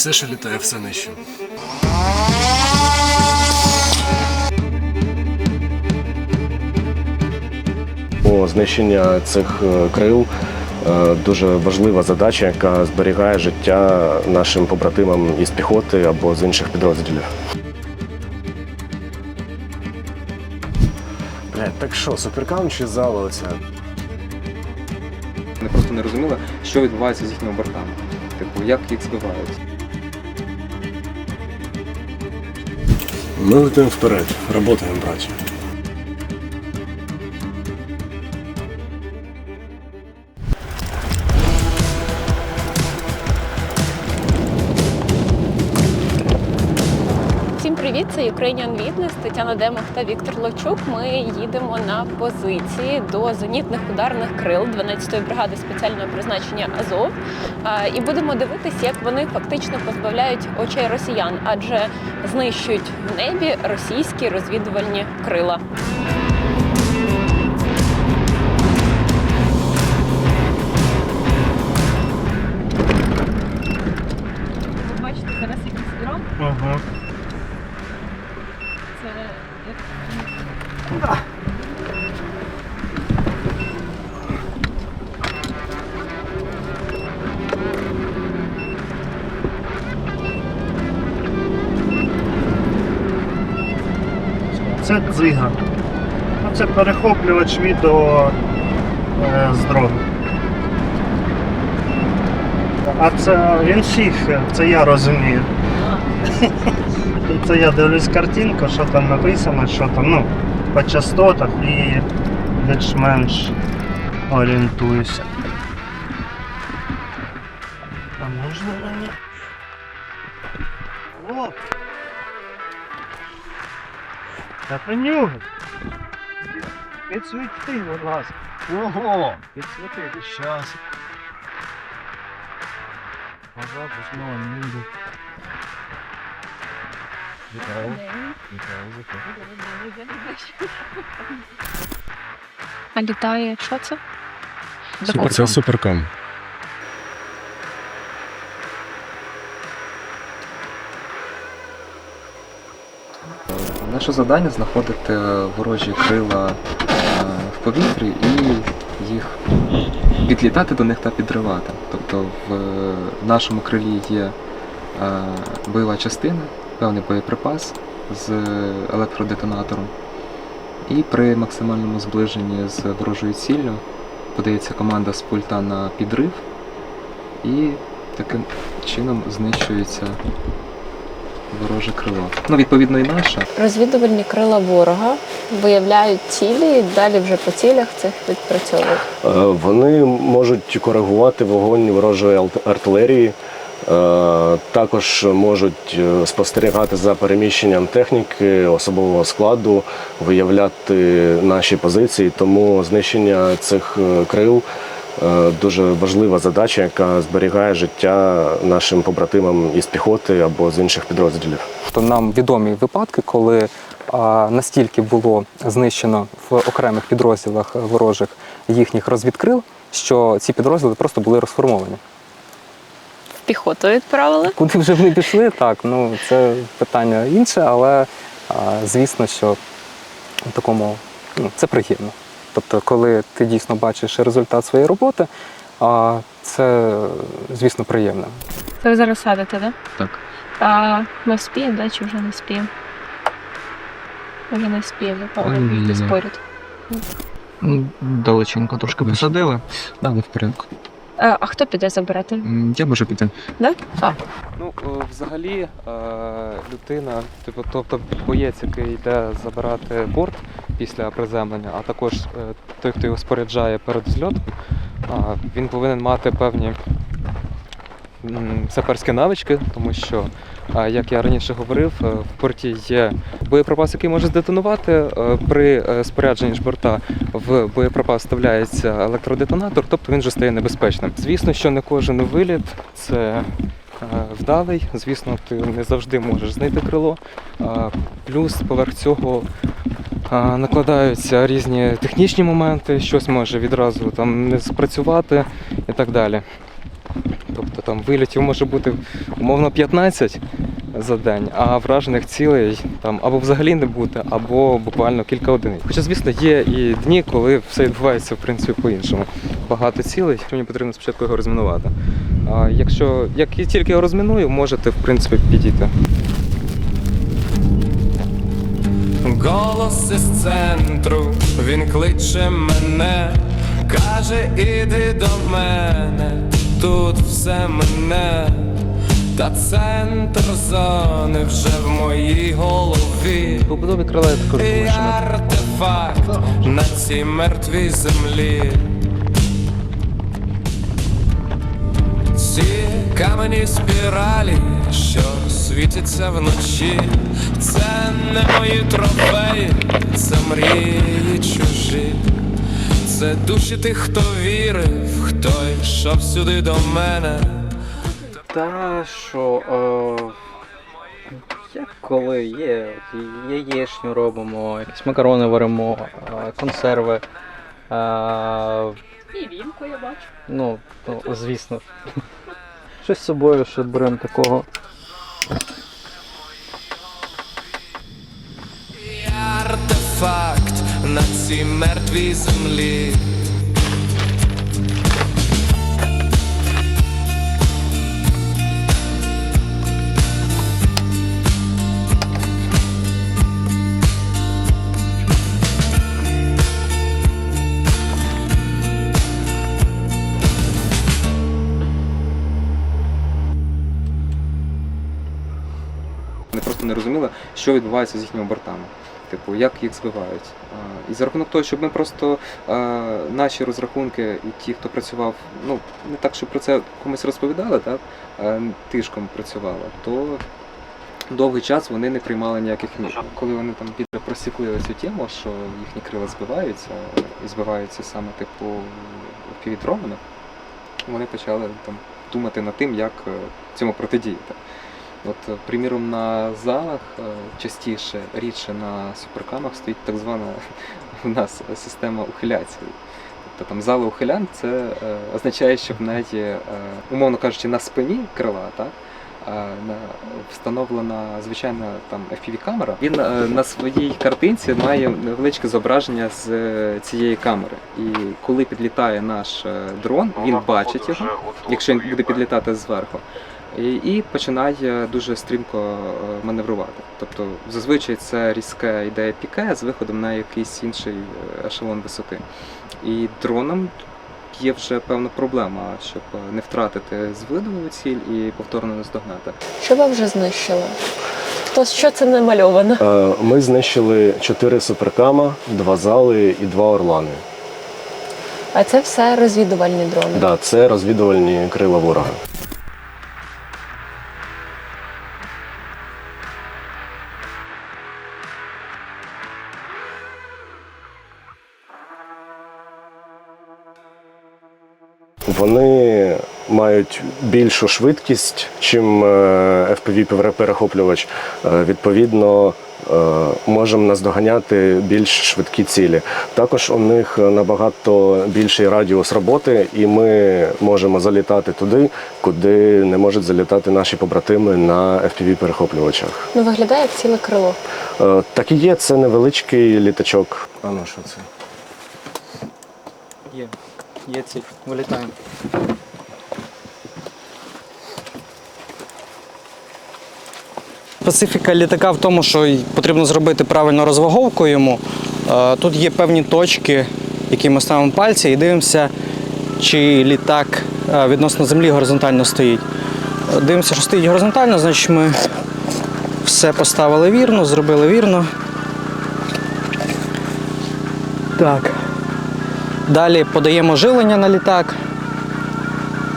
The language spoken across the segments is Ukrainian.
Все, що літає, все нищу. По знищення цих е, крил е, дуже важлива задача, яка зберігає життя нашим побратимам із піхоти або з інших підрозділів. Блядь, так що, суперкам чи зала оця? Вони просто не розуміли, що відбувається з їхніми бортами. Типу, як їх збивають. Ми летимо вперед, работаємо, браті. Привіт! Це Ukrainian Witness, Тетяна Демах та Віктор Ловчук. Ми їдемо на позиції до зенітних ударних крил 12-ї бригади спеціального призначення Азов. І будемо дивитись, як вони фактично позбавляють очей росіян, адже знищують в небі російські розвідувальні крила. Бачите зараз якийсь дрон. Ага. Перехоплювач відео е, з дрону. А це він фіг, це я розумію. Це я дивлюсь картинку, що там написано, що там, ну, по частотах і більш-менш орієнтуюся. А можна мені? О! Та понюхай. Підсвіти, будь ласка. Ого! Підсвіти, щас. Пожалуйста, знову не буде. Вітаю. Вітаю. А літає що це? Це суперкам. Наше завдання знаходити ворожі крила повітрі і їх підлітати до них та підривати. Тобто в нашому крилі є е, бойова частина, певний боєприпас з електродетонатором. І при максимальному зближенні з ворожою ціллю подається команда з пульта на підрив, і таким чином знищується вороже крило. Ну, відповідно, і наше. Розвідувальні крила ворога виявляють цілі, і далі вже по цілях цих відпрацьовують. Е, Вони можуть коригувати вогонь ворожої алт- артилерії, е, також можуть е, спостерігати за переміщенням техніки, особового складу, виявляти наші позиції. Тому знищення цих е, крил е, дуже важлива задача, яка зберігає життя нашим побратимам із піхоти або з інших підрозділів. То нам відомі випадки, коли настільки було знищено в окремих підрозділах ворожих їхніх розвідкрил, що ці підрозділи просто були розформовані. Піхоту відправили. Куди вже вони пішли, так, ну це питання інше, але а, звісно, що в такому ну, це приємно. Тобто, коли ти дійсно бачиш результат своєї роботи, а, це, звісно, приємно. Це ви зараз садите, так? Так. А ми вспіємо, да, чи вже не спіємо? Вже не спіємо, напевно, спорять. Ну, Далеченько трошки посадили. Да, в порядку. А, а хто піде забирати? Я можу піти. Да? Ну, е, взагалі, е, людина, типу, тобто боєць, який йде забирати борт після приземлення, а також е, той, хто його споряджає перед зльотом, він повинен мати певні саперські навички, тому що, як я раніше говорив, е, в порті є боєприпас, який може здетонувати. Е, При спорядженні ж борта в боєприпас вставляється електродетонатор, тобто він вже стає небезпечним. Звісно, що не кожен виліт це вдалий. Звісно, ти не завжди можеш знайти крило. Плюс поверх цього накладаються різні технічні моменти, щось може відразу там не спрацювати і так далі. Тобто там вильотів може бути умовно 15 за день, а вражених цілей там або взагалі не бути, або буквально кілька одиниць. Хоча, звісно, є і дні, коли все відбувається в принципі по-іншому. Багато цілей, мені потрібно спочатку його розмінувати. А якщо як і тільки його розміную, можете в принципі підійти. Голос із центру, він кличе мене, каже, іди до мене, тут все мене, та центр зони вже в моїй голові. І артефакт на цій мертвій землі. Ці камені спіралі, що світяться вночі, це не мої трофеї, це мрії чужі, це душі тих, хто вірив, хто йшов сюди до мене. Та що, е, як коли є, яєчню робимо, якісь макарони варимо, е, консерви. Е, І вінку я бачу. ну, ну, звісно. Щось з собою ще беремо такого. І артефакт на цій мертвій землі. Вони просто не розуміли, що відбувається з їхніми бортами. Типу, як їх збивають. І за рахунок того, щоб ми просто наші розрахунки і ті, хто працював, ну не так, щоб про це комусь розповідали, так тишком працювали, то довгий час вони не приймали ніяких мір. Коли вони там просікли цю тему, що їхні крила збиваються, і збиваються саме типу півдронами, вони почали там думати над тим, як е, цьому протидіяти. От, е, приміром, на залах е, частіше, рідше на суперкамах стоїть так звана у нас система ухиляції. Тобто там зали ухилян це е, означає, що в неї, е, умовно кажучи, на спині крила, так? е, на, встановлена звичайна там FPV-камера. Він е, на своїй картинці має невеличке зображення з е, цієї камери. І коли підлітає наш е, дрон, він бачить його, якщо він буде підлітати зверху. І, починає дуже стрімко е, маневрувати. Тобто зазвичай це різке йде піке з виходом на якийсь інший е, ешелон висоти. І дроном є вже певна проблема, щоб не втратити з виду ціль і повторно не здогнати. Що ви вже знищили? Хто що це намальовано? Е, Ми знищили 4 суперкама, 2 зали і 2 орлани. А це все розвідувальні дрони. Да, це розвідувальні крила ворога. Вони мають більшу швидкість, чим fpv перехоплювач. Е, Відповідно, е, можемо наздоганяти більш швидкі цілі. Також у них набагато більший радіус роботи, і ми можемо залітати туди, куди не можуть залітати наші побратими на fpv перехоплювачах. Ну виглядає як ціле крило. Е, Так і є, це невеличкий літачок. А ну що це? Є. Є. Вилітаємо. Специфіка літака в тому, що потрібно зробити правильну розваговку йому. Е, Тут є певні точки, які ми ставимо пальці і дивимося, чи літак е, відносно землі горизонтально стоїть. Е, Дивимося, що стоїть горизонтально, значить ми все поставили вірно, зробили вірно. Так. Далі подаємо жилення на літак.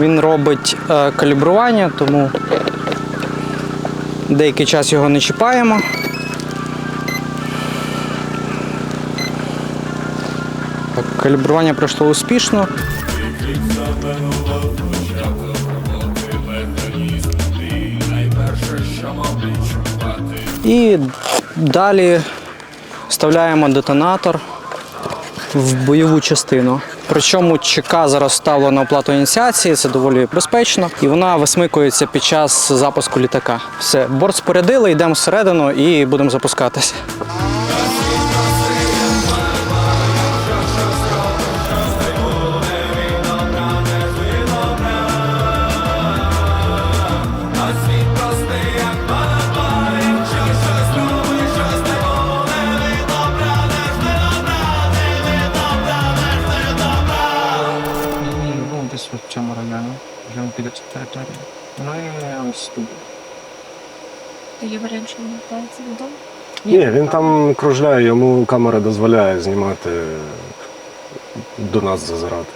Він робить е, калібрування, тому деякий час його не чіпаємо. Так, калібрування пройшло успішно. І далі вставляємо детонатор в бойову частину. Причому ЧК зараз ставила на оплату ініціації, це доволі безпечно, і вона висмикується під час запуску літака. Все, борт спорядили, йдемо всередину і будемо запускатися. Цьому районі. Вже біля цієї території. Ну і ось тут. Є варіант, що він вертається додому? Ні, він там кружляє, йому камера дозволяє знімати до нас зазирати.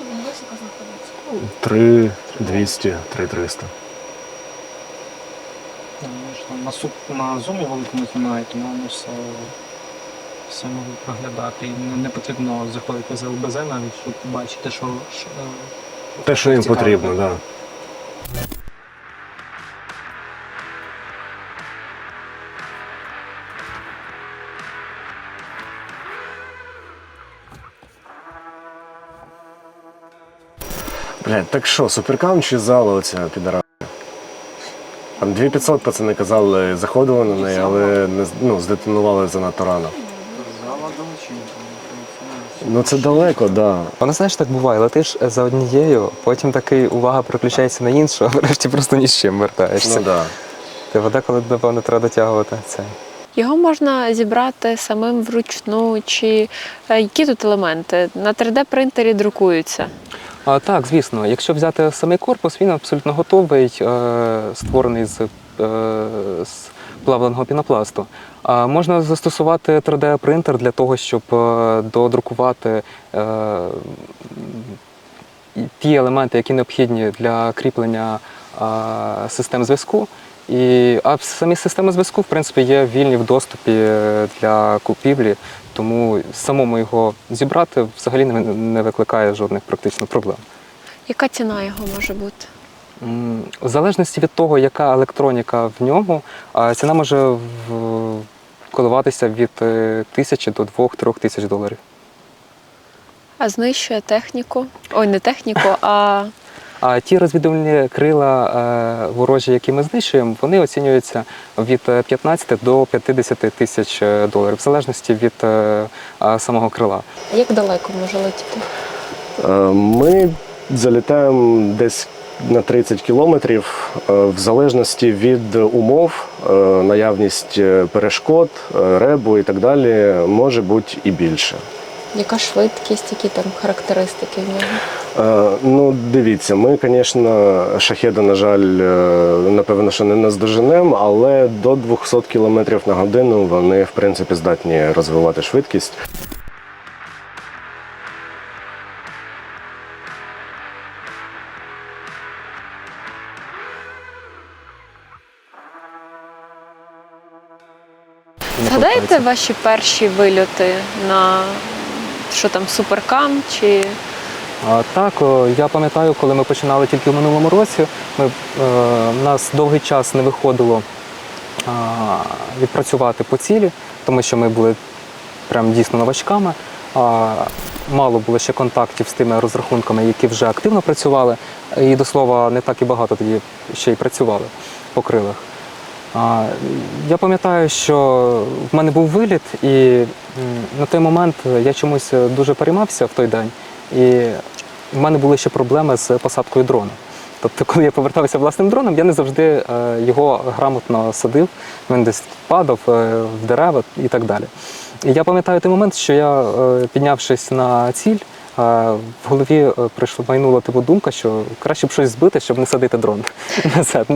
Високо знаходиться. 3 200, 3 300. Ну, ми На, суп, на зумі великому знімає, тому воно все, все можу проглядати. І не, не потрібно заходити з ЛБЗ навіть, щоб бачити, що, що е, Те, що їм Цікаво, потрібно, так. так. Да. Блядь, так що, суперкам чи зала оця підара? Там 2500 пацани казали, заходили на неї, але не, з- ну, здетонували занадто рано. Ну це далеко, так. Да. Воно знаєш, так буває, летиш за однією, потім такий увага переключається на іншу, а врешті просто ні з чим вертаєшся. Ну, да. Типу, деколи, напевно, треба дотягувати це. Його можна зібрати самим вручну, чи е, які тут елементи? На 3D-принтері друкуються. А, так, звісно, якщо взяти самий корпус, він абсолютно готовий, е, створений з, е, з плавленого пінопласту. А можна застосувати 3D-принтер для того, щоб е, додрукувати е, ті елементи, які необхідні для кріплення систем зв'язку. І, а самі системи зв'язку, в принципі, є вільні в доступі е, для купівлі, тому самому його зібрати взагалі не викликає жодних практично проблем. Яка ціна його може бути? В залежності від того, яка електроніка в ньому, ціна може коливатися від е, тисячі до двох-трьох тисяч доларів. А знищує техніку? Ой, не техніку, а А ті розвідувальні крила е, ворожі, які ми знищуємо, вони оцінюються від е, 15 до 50 тисяч е, доларів, в залежності від е, самого крила. як далеко може летіти? Е, Ми залітаємо десь на 30 кілометрів е, в залежності від умов, е, наявність е, перешкод, ребу і так далі, може бути і більше. Яка швидкість, які там характеристики в нього? Е, Ну, дивіться, ми, звісно, шахеда, на жаль, напевно, що не наздоженемо, але до 200 км на годину вони, в принципі, здатні розвивати швидкість. Повертається. ваші перші вильоти на що там, суперкам чи А, Так, о, я пам'ятаю, коли ми починали тільки в минулому році, ми, е, нас довгий час не виходило а, відпрацювати по цілі, тому що ми були прям дійсно новачками. А, мало було ще контактів з тими розрахунками, які вже активно працювали. І до слова, не так і багато тоді ще й працювали по крилах. Я пам'ятаю, що в мене був виліт, і на той момент я чомусь дуже переймався в той день. І в мене були ще проблеми з посадкою дрона. Тобто, коли я повертався власним дроном, я не завжди е, його грамотно садив, він десь падав е, в дерева і так далі. І я пам'ятаю той момент, що я, е, піднявшись на ціль, е, в голові е, прийшла майнула типу думка, що краще б щось збити, щоб не садити дрон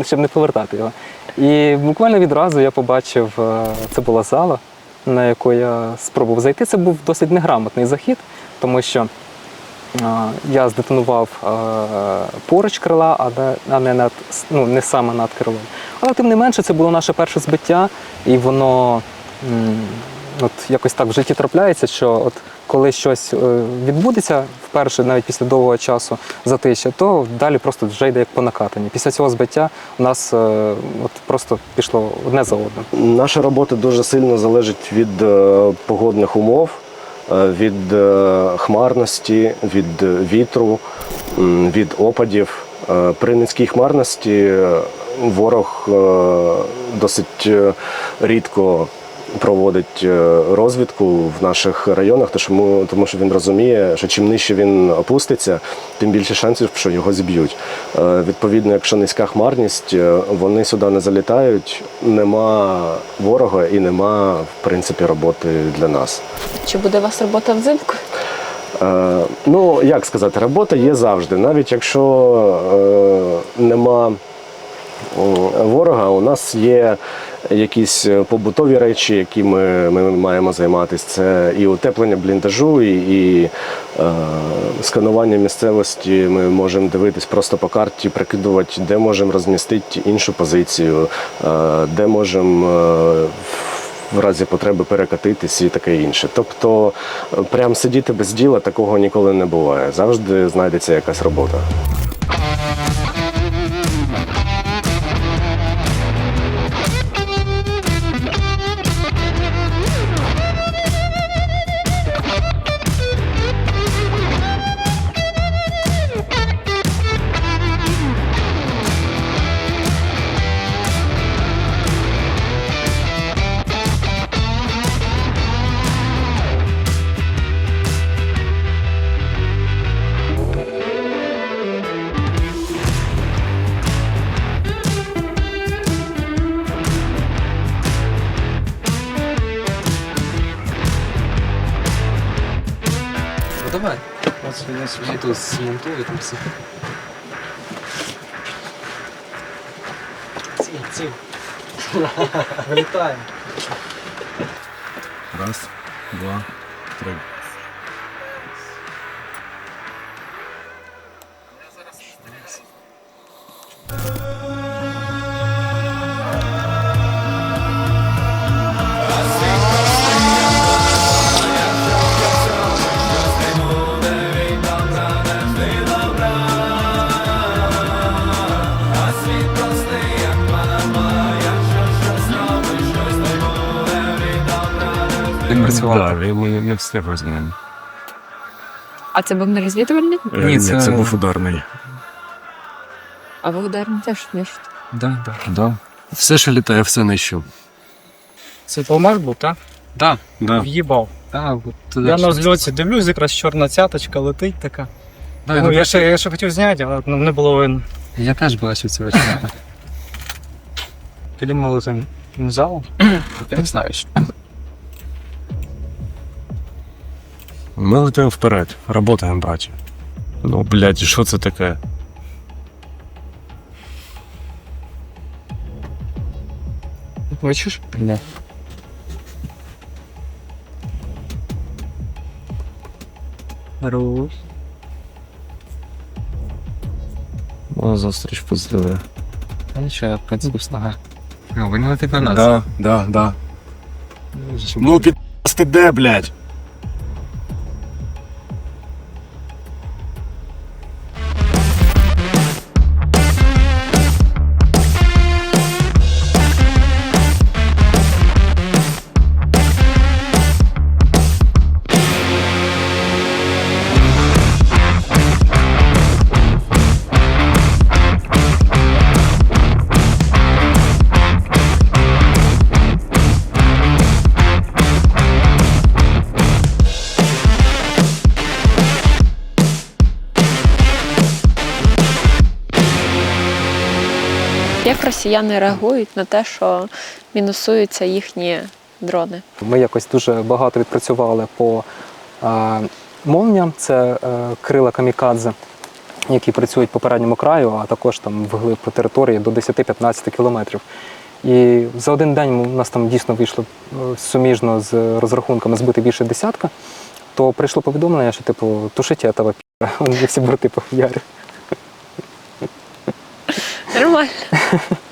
щоб не повертати його. І буквально відразу я побачив, е, це була зала, на яку я спробував зайти. Це був досить неграмотний захід, тому що я здетонував е, поруч крила, а не, над ну, не саме над крилом. Але тим не менше, це було наше перше збиття, і воно от якось так в житті трапляється, що от коли щось е, відбудеться вперше, навіть після довгого часу затишя, то далі просто вже йде як по накатанні. Після цього збиття у нас е, от просто пішло одне за одним. Наша робота дуже сильно залежить від е, погодних умов, від хмарності, від вітру, від опадів. При низькій хмарності ворог досить рідко проводить е, розвідку в наших районах, тому що тому що він розуміє, що чим нижче він опуститься, тим більше шансів, що його зіб'ють. Е, Відповідно, якщо низька хмарність, е, вони сюди не залітають, нема ворога і нема в принципі роботи для нас. Чи буде у вас робота взимку? Ну, як сказати, робота є завжди. Навіть якщо е, нема ворога, у нас є якісь побутові речі, які ми, ми маємо займатися. Це і утеплення бліндажу, і, і е, сканування місцевості. Ми можемо дивитись просто по карті, прикидувати, де можемо розмістити іншу позицію, е, де можемо. Е, в разі потреби перекатитись і таке інше. Тобто, е, прям сидіти без діла такого ніколи не буває. Завжди знайдеться якась робота. Я тут змонтую там все. Вилітаємо. Раз, два, три. Працював. Да, він не встиг з. А це був не розвідувальний? Ні, це- це був ударний. А ви ударний теж ж. Да, да. Да. Все, що літає, все нищу. Це Толмак був, так? Да, Да. В'їбав. да, от, Я на зльоті дивлюсь, якраз чорна цяточка летить така. Да, Ну, я, ще, я ще хотів зняти, але ну, не було видно. я теж бачив цього чоловіка. Ми летимо залом. Я не знаю. Ми летимо вперед, работаємо, браті. Ну, блядь, і що це таке? Бачиш? Ні. Хорош. О, зустріч поздравляю. Та нічого, я, в принципі, снага. Ну, ви не летить на нас. Да, да, да. Ну, під ти де, блядь? Як росіяни реагують на те, що мінусуються їхні дрони? Ми якось дуже багато відпрацювали по е, молніям. Це е, крила камікадзе, які працюють по передньому краю, а також там вглиб по території до 10-15 кілометрів. І за один день у нас там дійсно вийшло е, суміжно з розрахунками збити більше десятка. То прийшло повідомлення, що типу тушите этого пі***а, вони всі борти по ярі. Normal.